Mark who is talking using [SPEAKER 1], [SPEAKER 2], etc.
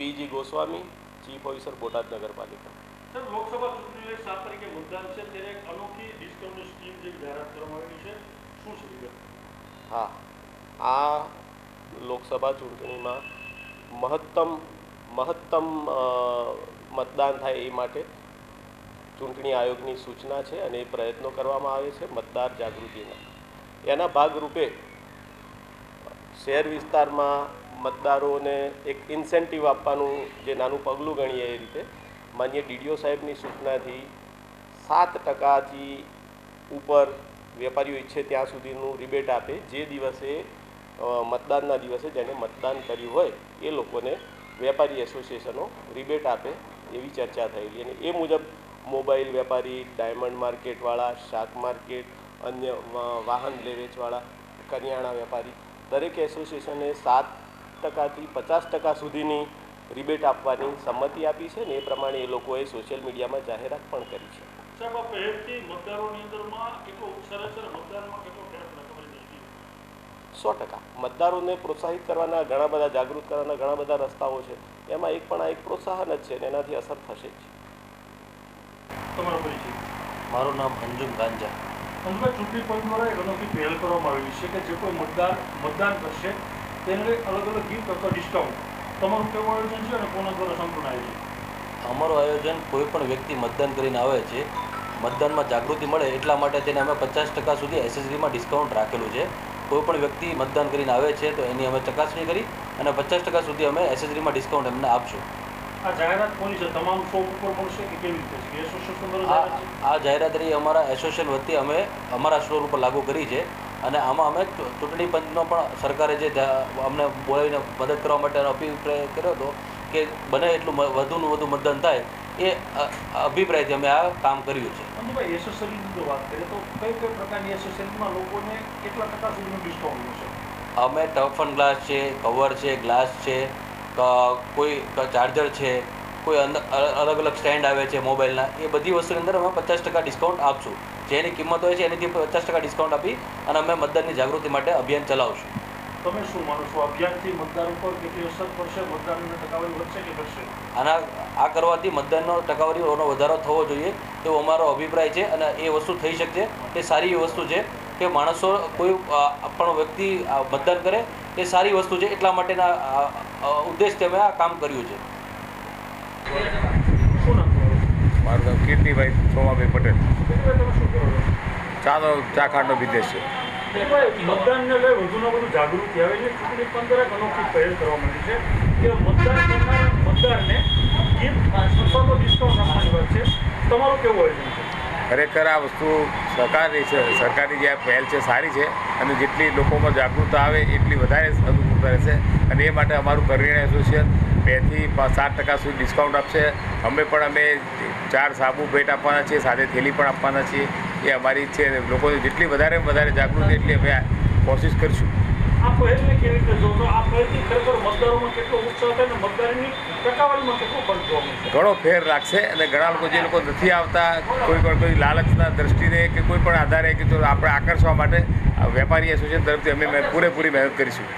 [SPEAKER 1] PG Goswami chief officer Botad નગરપાલિકા.
[SPEAKER 2] Sir Lok Sabha ચૂંટણી સાત તારીખે મતદાન છે ત્યારે એક અનોખી ડિસ્કાઉન્ટની સ્કીમ જે જાહેરાત કરવામાં આવેલી છે શું છે વિગત?
[SPEAKER 1] હા આ લોકસભા ચૂંટણીમાં મહત્તમ મહત્તમ મતદાન થાય એ માટે ચૂંટણી આયોગની સૂચના છે અને એ પ્રયત્નો કરવામાં આવે છે મતદાર જાગૃતિના. એના ભાગરૂપે શહેર વિસ્તારમાં મતદારોને એક ઇન્સેન્ટિવ આપવાનું જે નાનું પગલું ગણીએ એ રીતે માન્ય ડીડીઓ સાહેબની સૂચનાથી સાત ટકાથી ઉપર વેપારીઓ ઈચ્છે ત્યાં સુધીનું રિબેટ આપે. જે દિવસે મતદાનના દિવસે જેને મતદાન કર્યું હોય, એ લોકોને વેપારી એસોસિએશનો રિબેટ આપે એવી ચર્ચા થયેલી. અને એ મુજબ મોબાઈલ વેપારી, ડાયમંડ માર્કેટવાળા, શાક માર્કેટ, અન્ય વાહન લે વેચવાળા કરિયાણા વેપારી, દરેક એસોસિએશને સાત ટકાથી પચાસ ટકા સુધીની રિબેટ આપવાની સંમતિ આપી છે ને એ પ્રમાણે એ લોકોએ સોશિયલ મીડિયામાં જાહેરાત પણ કરી છે.
[SPEAKER 2] સાહેબ આ પહેલથી મતદારોની અંદરમાં કેટલો ઉત્સાહ છે કેટલો ફેર પડે તમારી દ્રષ્ટિએ
[SPEAKER 1] સો ટકા. મતદારોને પ્રોત્સાહિત કરવાના ઘણા બધા જાગૃત કરવાના ઘણા બધા રસ્તાઓ છે. એમાં એક પણ આ એક પ્રોત્સાહન જ છે અને એનાથી અસર થશે જ.
[SPEAKER 2] તમારો પરિચય?
[SPEAKER 3] મારું નામ અંજુમ ગાંજા.
[SPEAKER 2] અંજુભાઈ ચૂંટણી પંચ દ્વારા એક અનોખી પહેલ કરવામાં આવેલી છે કે જે કોઈ મતદાર મતદાન કરશે તેને અલગ અલગ ગિફ્ટ અથવા ડિસ્કાઉન્ટ તમારું કેવું આયોજન છે અને કોના દ્વારા સંપૂર્ણ આયોજન
[SPEAKER 3] અમારું આયોજન કોઈ પણ વ્યક્તિ મતદાન કરીને આવે છે મતદાનમાં જાગૃતિ મળે એટલા માટે તેને અમે પચાસ ટકા સુધી એસેસરીમાં ડિસ્કાઉન્ટ રાખેલું છે. કોઈ પણ વ્યક્તિ મતદાન કરીને આવે છે તો એની અમે ચકાસણી કરી અને પચાસ ટકા સુધી અમે એસેસરીમાં ડિસ્કાઉન્ટ એમને આપશું.
[SPEAKER 2] આ જાહેરાત કોની છે? તમામ શોપ ઉપર મળશે કે કેવી રીતે છે?
[SPEAKER 3] આ
[SPEAKER 2] જાહેરાત છે?
[SPEAKER 3] આ જાહેરાત રહી અમારા એસોસિએશન વતી અમે અમારા સ્ટોર ઉપર લાગુ કરી છે. અને આમાં અમે ચૂંટણી પંચનો પણ સરકારે જે અમને બોલાવીને મદદ કરવા માટે અભિપ્રાય કર્યો હતો કે બને એટલું વધુનું વધુ મતદાન થાય એ અભિપ્રાયથી અમે આ કામ કર્યું છે.
[SPEAKER 2] અંજુભાઈ એસેસરીની જો વાત કરીએ તો કઈ કઈ પ્રકારની એસેસરીમાં લોકોને કેટલા ટકા સુધીનું ડિસ્કાઉન્ટ મળશે
[SPEAKER 3] અમે ટફન ગ્લાસ છે કવર છે ગ્લાસ છે કોઈ ચાર્જર છે કોઈ અલગ અલગ સ્ટેન્ડ આવે છે મોબાઈલના એ બધી વસ્તુની અંદર અમે પચાસ ટકા ડિસ્કાઉન્ટ આપશું. જેની કિંમત હોય છે એનીથી પચાસ ટકા ડિસ્કાઉન્ટ આપી અને અમે મતદાનની જાગૃતિ માટે અભિયાન ચલાવશું.
[SPEAKER 2] તમે શું માનો છો? અભિયાનથી મતદાર ઉપર કેટલી અસર પડશે? મતદારની ટકાવારી વધશે કે ઘટશે?
[SPEAKER 3] આના આ કરવાથી મતદાનનો ટકાવારીનો વધારો થવો જોઈએ તેવો અમારો અભિપ્રાય છે અને એ વસ્તુ થઈ શકશે. એ સારી વસ્તુ છે કે માણસો કોઈ પણ વ્યક્તિ મતદાન કરે એ સારી વસ્તુ છે એટલા માટેના ઉદ્દેશ અમે આ કામ કર્યું છે.
[SPEAKER 4] મારું નામ કીર્તિભાઈ સોમાભાઈ પટેલ.
[SPEAKER 2] છો
[SPEAKER 4] ચાનો ચાખાંડનો વિદેશ. છે
[SPEAKER 2] મતદાનને લઈ વધુમાં વધુ જાગૃતિ આવે છે. ચૂંટણી પંચ દ્વારા એક અનોખી પહેલ કરવામાં આવી છે કે મતદાન કરનાર મતદારને ગિફ્ટ અથવા ડિસ્કાઉન્ટ આપવાની વાત છે. તમારું કેવું આયોજન છે?
[SPEAKER 4] ખરેખર આ વસ્તુ સરકારની છે. સરકારની જે આ પહેલ છે સારી છે અને જેટલી લોકોમાં જાગૃતતા આવે એટલી વધારે અનુકૂળ રહેશે અને એ માટે અમારું કરિયાણા એસોસિએશન બેથી સાત ટકા સુધી ડિસ્કાઉન્ટ આપશે. અમે પણ અમે ચાર સાબુ ભેટ આપવાના છીએ સાથે થેલી પણ આપવાના છીએ. એ અમારી છે. લોકો જેટલી વધારે વધારે જાગૃતિ એટલી અમે કોશિશ કરીશું. ઘણો ફેર રાખશે અને ઘણા લોકો જે લોકો નથી આવતા કોઈ પણ કોઈ લાલચના દ્રષ્ટિને કે કોઈ પણ આધારે કે જો આપણે આકર્ષવા માટે વેપારી એસોસિએશન તરફથી અમે પૂરેપૂરી મહેનત કરીશું.